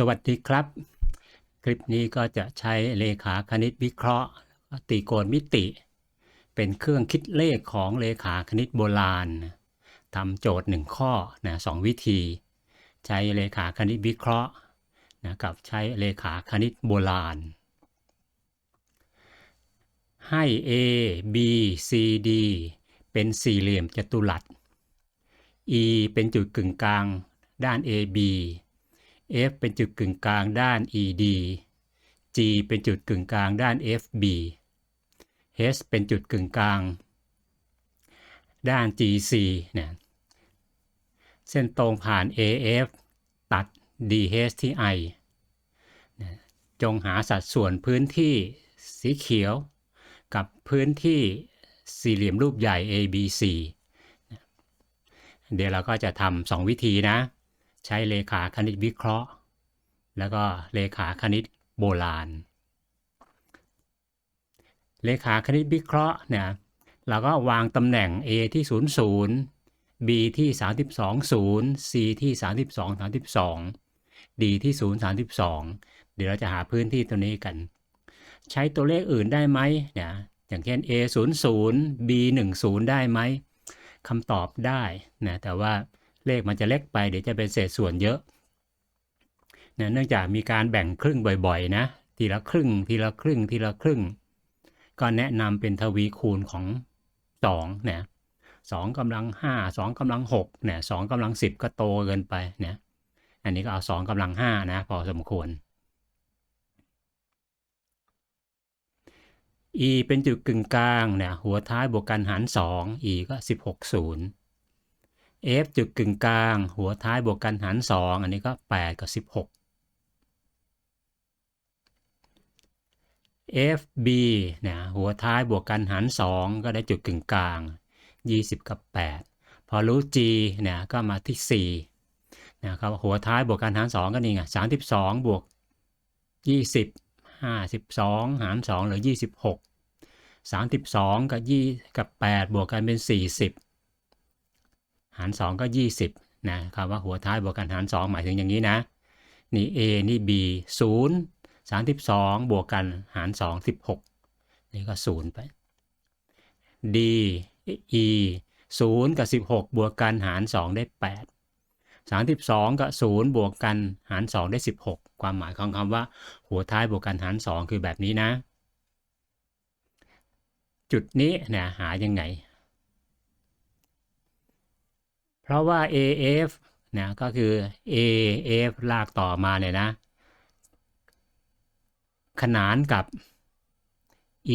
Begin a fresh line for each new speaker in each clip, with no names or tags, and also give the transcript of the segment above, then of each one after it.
สวัสดีครับ คลิปนี้ก็จะใช้เลขาคณิตวิเคราะห์ ตีโกณมิติ เป็นเครื่องคิดเลขของเลขาคณิตโบราณทำโจทย์หนึ่งข้อนะสองวิธี ใช้เลขาคณิตวิเคราะห์นะกับใช้เลขาคณิตโบราณ ให้ A B C D เป็นสี่เหลี่ยมจัตุรัส E เป็นจุดกึ่งกลางด้าน AB F เป็นจุดกึ่งกลางด้าน ED G เป็นจุดกึ่งกลางด้าน FB H เป็นจุดกึ่งกลาง ด้าน GC เนี่ยเส้นตรงผ่าน AF ตัด DH ที่ I จงหาสัดส่วนพื้นที่สีเขียว กับพื้นที่สี่เหลี่ยมรูปใหญ่ ABC เดี๋ยวเราก็จะทำสองวิธีนะ ใช้เลขาคณิตวิเคราะห์ แล้วก็เลขาคณิตโบราณ เลขาคณิตวิเคราะห์เนี่ยเราก็วางตำแหน่ง A ที่ 0 0 B ที่ 32 0 C ที่ 32 32 D ที่ 0 32 เดี๋ยวเราจะหาพื้นที่ตัวนี้กัน ใช้ตัวเลขอื่นได้ไหมเนี่ยอย่างเช่น A 0 0 B 1 0ได้ไหมคำตอบได้นะแต่ว่า เลขมันจะเล็กไปเดี๋ยวจะเป็นเศษส่วนเยอะนะเนื่องจากมีการแบ่งครึ่งบ่อยๆนะทีละครึ่ง ทีละครึ่ง ทีละครึ่ง ก็แนะนำเป็นทวีคูณของ2เนี่ยสองกำลัง5 2กำลัง6เนี่ยสองกำลัง 10 ก็โตเกินไปเนี่ยอันนี้ก็เอา2กำลัง5นะพอสมควร e เป็นจุดกึ่งกลางเนี่ยหัวท้ายบวกกันหาร2 e ก็ 16 0 f จุดกึ่งกลาง หัวท้ายบวกกันหาร 2 อันนี้ก็ 8 กับ 16 fb เนี่ยหัวท้ายบวกกันหาร 2 ก็ได้จุดกึ่งกลาง 20 กับ 8 พอรู้ g เนี่ยก็มาที่ 4 นะครับหัวท้ายบวกกันหาร 2 ก็นี่ไง 32 บวก 20 52 หาร 2 เหลือ 26 32 กับ 2 กับ 8 บวกกันเป็น 40 หาร 2 ก็ 20นะครับว่าหัวท้ายบวกกันหาร 2 หมายถึงอย่างนี้นะ นี่ A นี่ B 0 32 บวกกันหาร 2 16 นี่ก็ 0 ไป D E 0 กับ 16 บวกกันหาร 2 ได้ 8 32 กับ 0 บวกกันหาร 2 ได้ 16 ความหมายของคำว่า หัวท้ายบวกกันหาร 2 คือแบบนี้นะ จุดนี้นี่ยหายังไง เพราะว่า AF นะก็คือ AF ลากต่อมาเนี่ยนะ ขนานกับ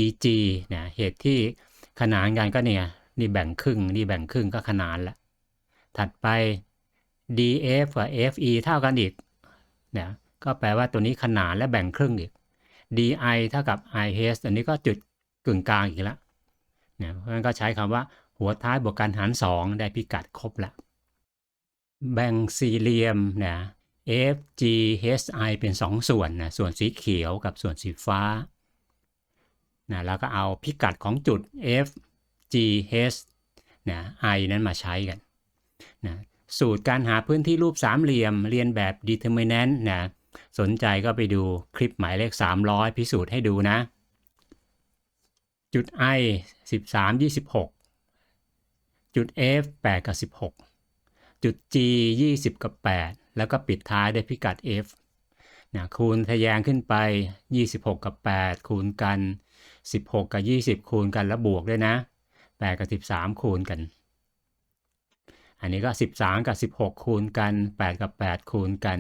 EG นะเหตุที่ขนานกันก็เนี่ยนี่แบ่งครึ่งนี่แบ่งครึ่งก็ขนานละถัดไป DF กับ FE เท่ากันอีกเนี่ยก็แปลว่าตัวนี้ขนานและแบ่งครึ่งอีก DI เท่ากับ IH อันนี้ก็จุดกึ่งกลางอีกแล้วเนี่ยเพราะฉะนั้นก็ใช้คำว่าหัวท้ายบวกกันหาร 2 ได้พิกัดครบละ แบ่งสี่เหลี่ยมนะ F G H I เป็น 2 ส่วนนะส่วนสีเขียวกับส่วนสีฟ้านะแล้วก็เอาพิกัดของจุด F G H นะ I นั้นมาใช้กันนะสูตรการหาพื้นที่รูปสามเหลี่ยมเรียนแบบ determinant นะสนใจก็ไปดูคลิปหมายเลข 300 พิสูจน์ให้ดูนะ จุด I 13 26 จุด F 8กับ16 จุด G 20 กับ 8 แล้วก็ปิดท้ายด้วยพิกัด F นะคูณทะแยงขึ้นไป 26 กับ 8 คูณกัน 16 กับ 20 คูณกันแล้วบวกด้วยนะ 8 กับ 13 คูณกัน อันนี้ก็ 13 กับ 16 คูณกัน 8 กับ 8 คูณกัน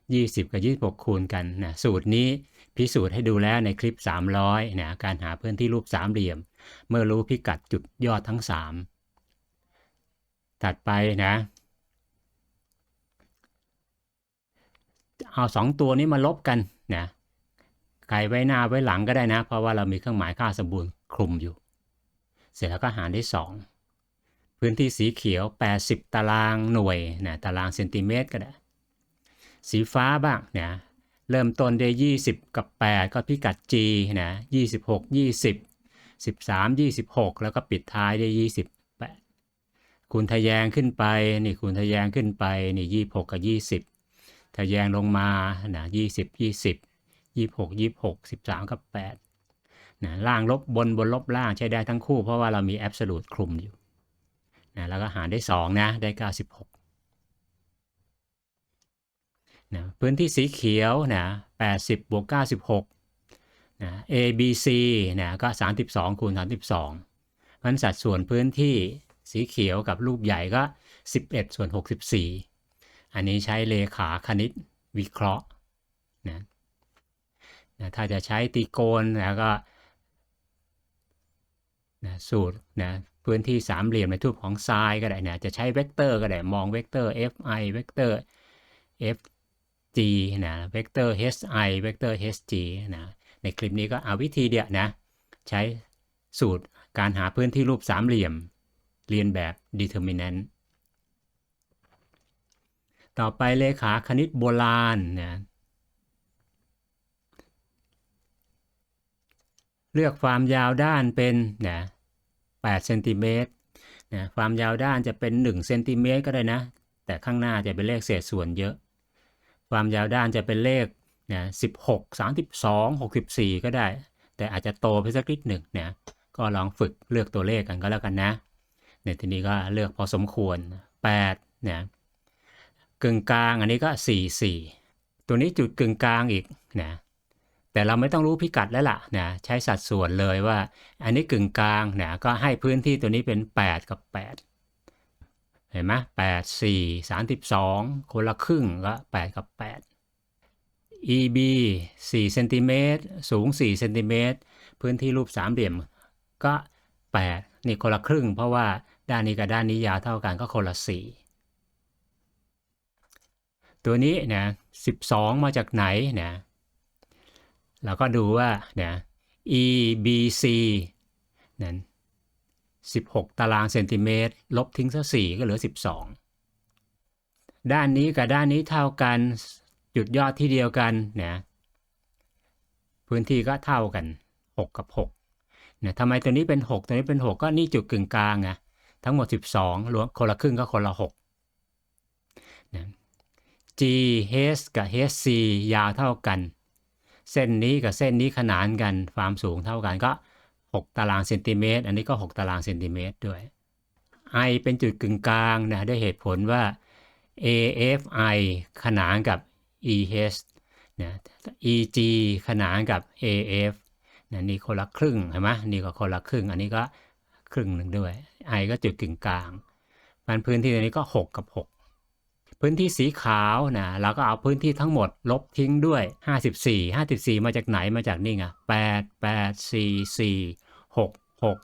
20 กับ 26 คูณกันนะสูตรนี้พิสูจน์ให้ดูแล้วในคลิป 300นะการหาพื้นที่รูปสามเหลี่ยม เมื่อรู้พิกัดจุดยอดทั้ง 3 ถัดไปนะ เอาสองตัวนี้มาลบกันนะใครไว้หน้าไว้หลังก็ได้นะ เพราะว่าเรามีเครื่องหมายค่าสมบูรณ์คลุมอยู่ เสร็จแล้วก็หารได้2พื้นที่สีเขียว 80 ตารางหน่วยนะตารางเซนติเมตรก็ได้ สีฟ้าบ้างนะเริ่มต้นได้ย20 กับ 8 ก็พิกัด G นะ26 20 13 26 แล้วก็ปิดท้ายได้ย28คูณทะแยงขึ้นไปนี่คูณทะแยงขึ้นไปนี่26 กับ 20 ทะแยงลงมานะยี่สิบยี่สิบยี่หกยี่หกสิบสามกับแปดนะล่างลบบนบนลบล่างใช้ได้ทั้งคู่ เพราะว่าเรามีแอบสูตคลุมอยู่นะแล้วก็หารได้สองนะได้เก้าสิบหกนะพื้นที่สีเขียวนะแปดสิบวกเก้าสิบหกนะ A B C นะก็สามสิบสองคูณสามสิบสองมันสัดส่วนพื้นที่สีเขียวกับรูปใหญ่ก็สิบเอ็ดส่วนหกสิบสี่ อันนี้ใช้เลขาคณิตวิเคราะห์นะนะถ้าจะใช้ตีโกณแล้วก็นะสูตรนะพื้นที่สามเหลี่ยมในทูปของทรายก็ได้นะจะใช้เวกเตอร์ก็ได้มองเวกเตอร์ fi เวกเตอร์ fg นะเวกเตอร์ hi เวกเตอร์ hg นะในคลิปนี้ก็เอาวิธีเดียวนะใช้สูตรการหาพื้นที่รูปสามเหลี่ยม เรียนแบบ determinant ต่อไปเลขาคณิตโบราณนะเลือกความยาวด้านเป็นนะ8เซนติเมตรนะความยาวด้านจะเป็น1เซนติเมตรก็ได้นะ แต่ข้างหน้าจะเป็นเลขเศษส่วนเยอะ ความยาวด้านจะเป็นเลขนะ16 32 64 ก็ได้ แต่อาจจะโตไปสักนิดหนึ่งนะก็ลองฝึกเลือกตัวเลขกันก็แล้วกันนะเนี่ยทีนี้ก็เลือกพอสมควร8เนี่ย กึ่งกลางอันนี้ก็ 4 4 ตัวนี้จุดกึ่งกลางอีกนะแต่เราไม่ต้องรู้พิกัดแล้วล่ะนะใช้สัดส่วนเลยว่า อันนี้กึ่งกลางนะก็ให้พื้นที่ตัวนี้เป็น 8 กับ 8 เห็นไหม8 4 32คนละครึ่งก็8กับ8 EB 4เซนติเมตรสูง4เซนติเมตรพื้นที่รูปสามเหลี่ยมก็ 8 นี่คนละครึ่ง เพราะว่าด้านนี้กับด้านนี้ยาวเท่ากันก็คนละ4 ตัวนี้นะ12มาจากไหนนะเราก็ดูว่านะ EBC นั้น16 ตารางเซนติเมตร ลบทิ้งซะ4ก็เหลือ 12 ด้านนี้กับด้านนี้เท่ากันจุดยอดที่เดียวกันนะพื้นที่ก็เท่ากัน 6 กับ6เนี่ยทำไมตัวนี้เป็น 6 ตัวนี้เป็น 6 ก็นี่จุดกึ่งกลางไงทั้งหมด 12รวมคนละครึ่งก็คนละ6นะ G H กับ HC ยาวเท่ากัน เส้นนี้กับเส้นนี้ขนานกันความสูงเท่ากันก็ 6 ตารางเซนติเมตร อันนี้ก็ 6 ตารางเซนติเมตรด้วย I เป็นจุดกึ่งกลางนะด้วยเหตุผลว่า AFI ขนานกับ EH นะ EG ขนานกับ AF นะนี่คนละครึ่งเห็นไหมนี่ก็คนละครึ่ง อันนี้ก็ครึ่งหนึ่งด้วย I ก็จุดกึ่งกลางมันพื้นที่ตรงนี้ก็ 6 กับ 6 พื้นที่สีขาวนะเราก็เอาพื้นที่ทั้งหมดลบทิ้งด้วย 54 54 มาจากไหนมาจากนี่ไง8 8 4 4 6 6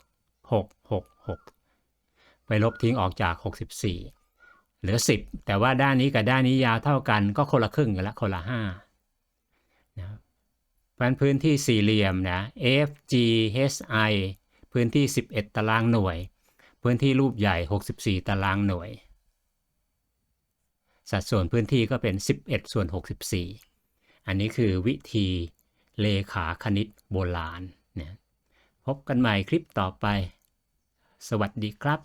6 6 6 ไปลบทิ้งออกจาก 64 เหลือ 10 แต่ว่าด้านนี้กับด้านนี้ยาวเท่ากันก็คนละครึ่งกันละคนละ5นะเพราะพื้นที่สี่เหลี่ยมนะ FGHI พื้นที่ 11 ตารางหน่วย พื้นที่รูปใหญ่ 64 ตารางหน่วย สัดส่วนพื้นที่ก็เป็น 11 ส่วน 64 อันนี้คือวิธีเลขาคณิตโบราณนะพบกันใหม่คลิปต่อไป สวัสดีครับ